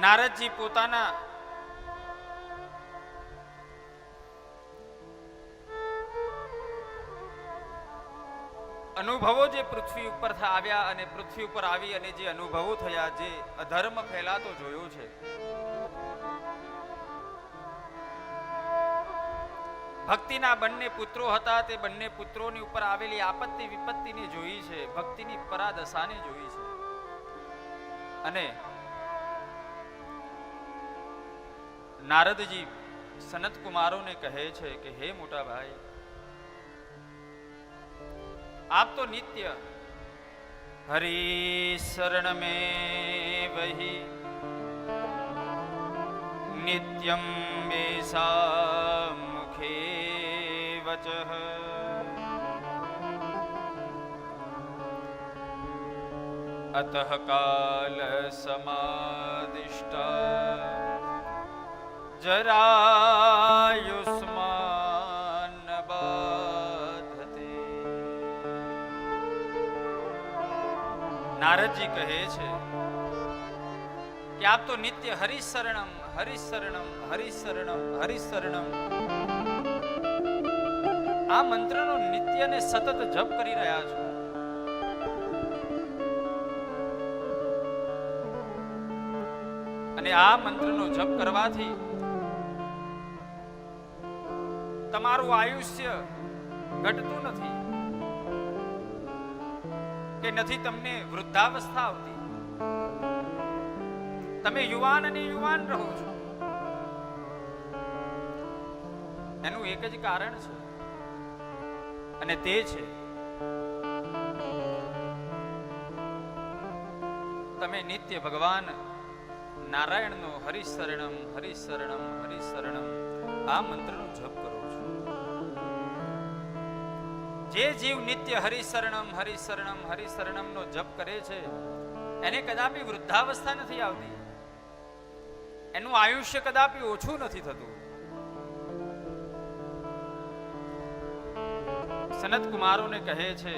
નારદજી પોતાના અનુભવો જે પૃથ્વી ઉપર આવ્યા અને પૃથ્વી ઉપર આવી અને જે અનુભવો થયા, જે અધર્મ ફેલાતો જોયો છે. ભક્તિના બંને પુત્રો હતા, તે બંને પુત્રોની ઉપર આવેલી આપત્તિ વિપત્તિને જોઈ છે, ભક્તિની પરાદશાને જોઈ છે. અને નારદજી સનત કુમારોને કહે છે કે હે મોટા ભાઈ આપ તો નિત્ય હરી શરણ में वही નિત્યમ મેષા મુખે વચઃ અતઃ કાલ સમાદિષ્ટા જરાયુષ્માન નારદજી કહે છે કે આપ તો નિત્ય હરિશરણમ હરિશરણમ હરિશરણમ હરિશરણમ આ મંત્રનો નિત્ય ને સતત જપ કરી રહ્યા છો અને આ મંત્રનો જપ કરવાથી તમારું આયુષ્ય ઘટતું નથી કે નથી તમને વૃદ્ધાવસ્થા આવતી. તમે યુવાન અને યુવાન રહો છો. એનું એક જ કારણ છે અને તે છે તમે નિત્ય ભગવાન નારાયણનો હરિશરણમ હરિશરણમ હરિશરણમ આ મંત્રનો જપ કરો. જે જીવ નિત્ય હરિશરણમ હરિશરણમ નો જપ કરે છે, એને કદાપી વૃદ્ધાવસ્થા નથી આવતી. એનું આયુષ્ય કદાપી ઓછું નથી થતું. સનત કુમારોને કહે છે,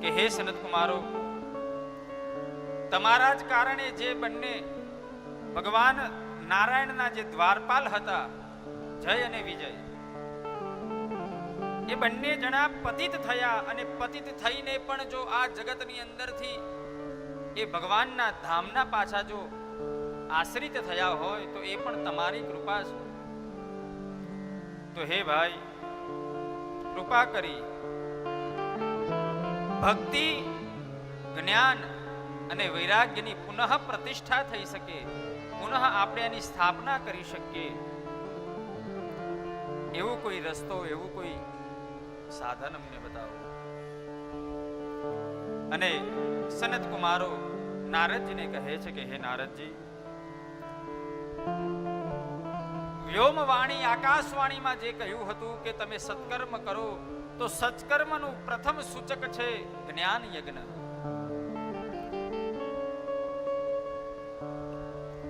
કે હે સનત કુમારો, તમારા જ કારણે જે બંને ભગવાન નારાયણના જે દ્વારપાલ હતા, જય અને વિજય, એ બંને જણા પતિત થયા અને પતિત થઈને પણ જો આ જગતની અંદરથી એ ભગવાનના ધામના પાછા જો આશ્રિત થયા હોય, તો એ પણ તમારી કૃપા છે. તો હે ભાઈ, કૃપા કરી. ભક્તિ, જ્ઞાન અને વૈરાગ્યની પુનઃ પ્રતિષ્ઠા થઈ શકે. પુનઃ આપણે એની સ્થાપના કરી શકીએ. એવો કોઈ રસ્તો, એવું કોઈ સાધન અમને બતાવો. અને સનત કુમારો નારદજીને કહે છે કે, હે નારદજી, વ્યોમવાણી આકાશવાણીમાં જે કહ્યું હતું કે તમે સત્કર્મ કરો, તો સત્કર્મનું પ્રથમ સૂચક છે જ્ઞાન યજ્ઞ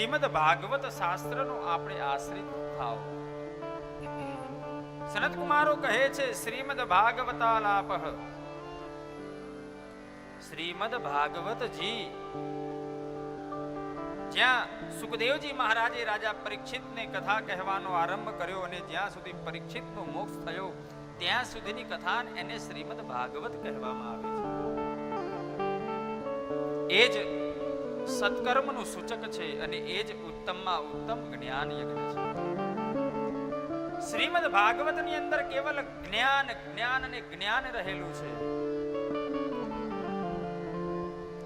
શ્રીમદ ભાગવત શાસ્ત્રનો આપણે આશ્રિત થાવ. સનત કુમારો કહે છે, શ્રીમદ ભાગવતાલાપઃ. શ્રીમદ ભાગવતજી, જ્યાં સુખદેવજી મહારાજે રાજા પરીક્ષિતને કથા કહેવાનો આરંભ કર્યો અને જ્યાં સુધી પરીક્ષિતનો મોક્ષ થયો, ત્યાં સુધીની કથા એને શ્રીમદ ભાગવત કહેવામાં આવે છે. એ જ સત્કર્મનું સૂચક છે અને એ જ ઉત્તમમાં ઉત્તમ જ્ઞાન યજ્ઞ છે. શ્રીમદ ભાગવતની અંદર કેવલ જ્ઞાન જ્ઞાન અને જ્ઞાન રહેલું છે.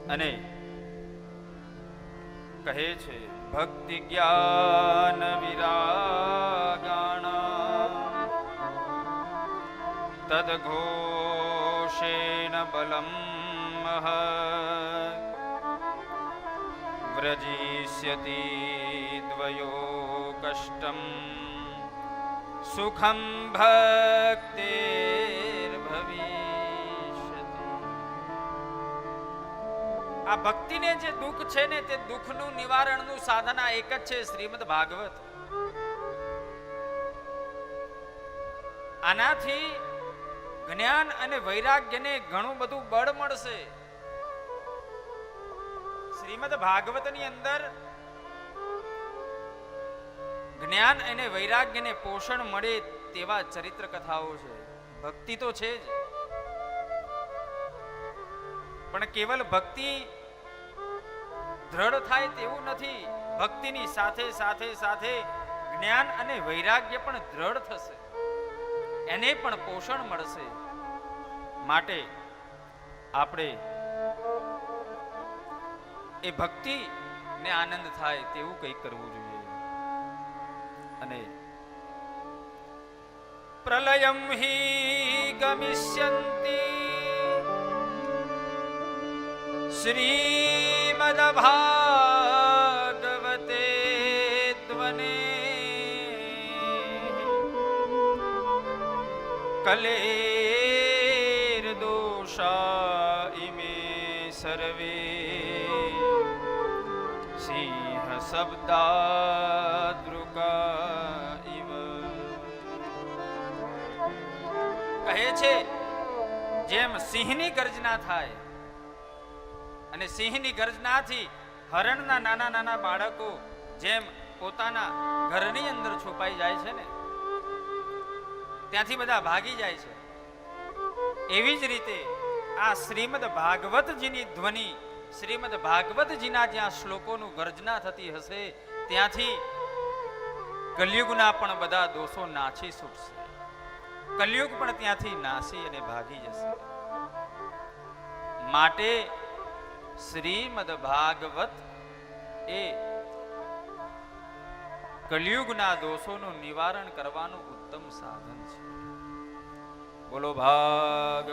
અને કહે છે, ભક્તિ જ્ઞાન વિરાગાણા, તદઘોષેન બલમ મહત વ્રજીષ્યતિ દ્વયો કષ્ટમ સુખમ ભક્તિર્ભવિષ્યતિ આ ભક્તિને જે દુઃખ છે ને તે દુઃખનું નિવારણનું સાધન એક જ છે શ્રીમદ ભાગવત. આનાથી જ્ઞાન અને વૈરાગ્યને ઘણું બધું બળ મળશે. શ્રીમદ ભાગવતની અંદર જ્ઞાન અને વૈરાગ્યને પોષણ મળે તેવા ચરિત્ર કથાઓ છે. ભક્તિ તો છે જ. પણ કેવલ ભક્તિ દ્રઢ થાય તેવું નથી. ભક્તિની સાથે સાથે સાથે જ્ઞાન અને વૈરાગ્ય પણ દ્રઢ થશે. એને પણ પોષણ મળશે. માટે આપણે એ ભક્તિ ને આનંદ થાય તેવું કંઈક કરવું જોઈએ. અને પ્રલયમ હિ ગમિષ્યંતિ શ્રીમદભાગવતે ધ્વને કલેર દોષા ઇમે સર્વે સિંહ શબ્દાદ્રુકા ઇવ. કહે છે, જેમ સિંહની ગર્જના થાય અને સિંહની ગર્જનાથી હરણના નાના નાના બાળકો જેમ પોતાના ઘરની અંદર છુપાઈ જાય છે ને, ત્યાંથી બધા ભાગી જાય છે. એવી જ રીતે આ શ્રીમદ ભાગવતજીની ધ્વનિ શ્રીમદ ભાગવતજીના જ્યાં શ્લોકોનું ગર્જના થતી હશે, ત્યાંથી કલયુગના પણ બધા દોષો નાચી છૂટશે. કલયુગ પણ ત્યાંથી નાસી અને ભાગી જશે. માટે શ્રીમદ ભાગવત એ કલયુગના દોષોનું નિવારણ કરવાનું ઉત્તમ સાધન છે. બોલો ભાગ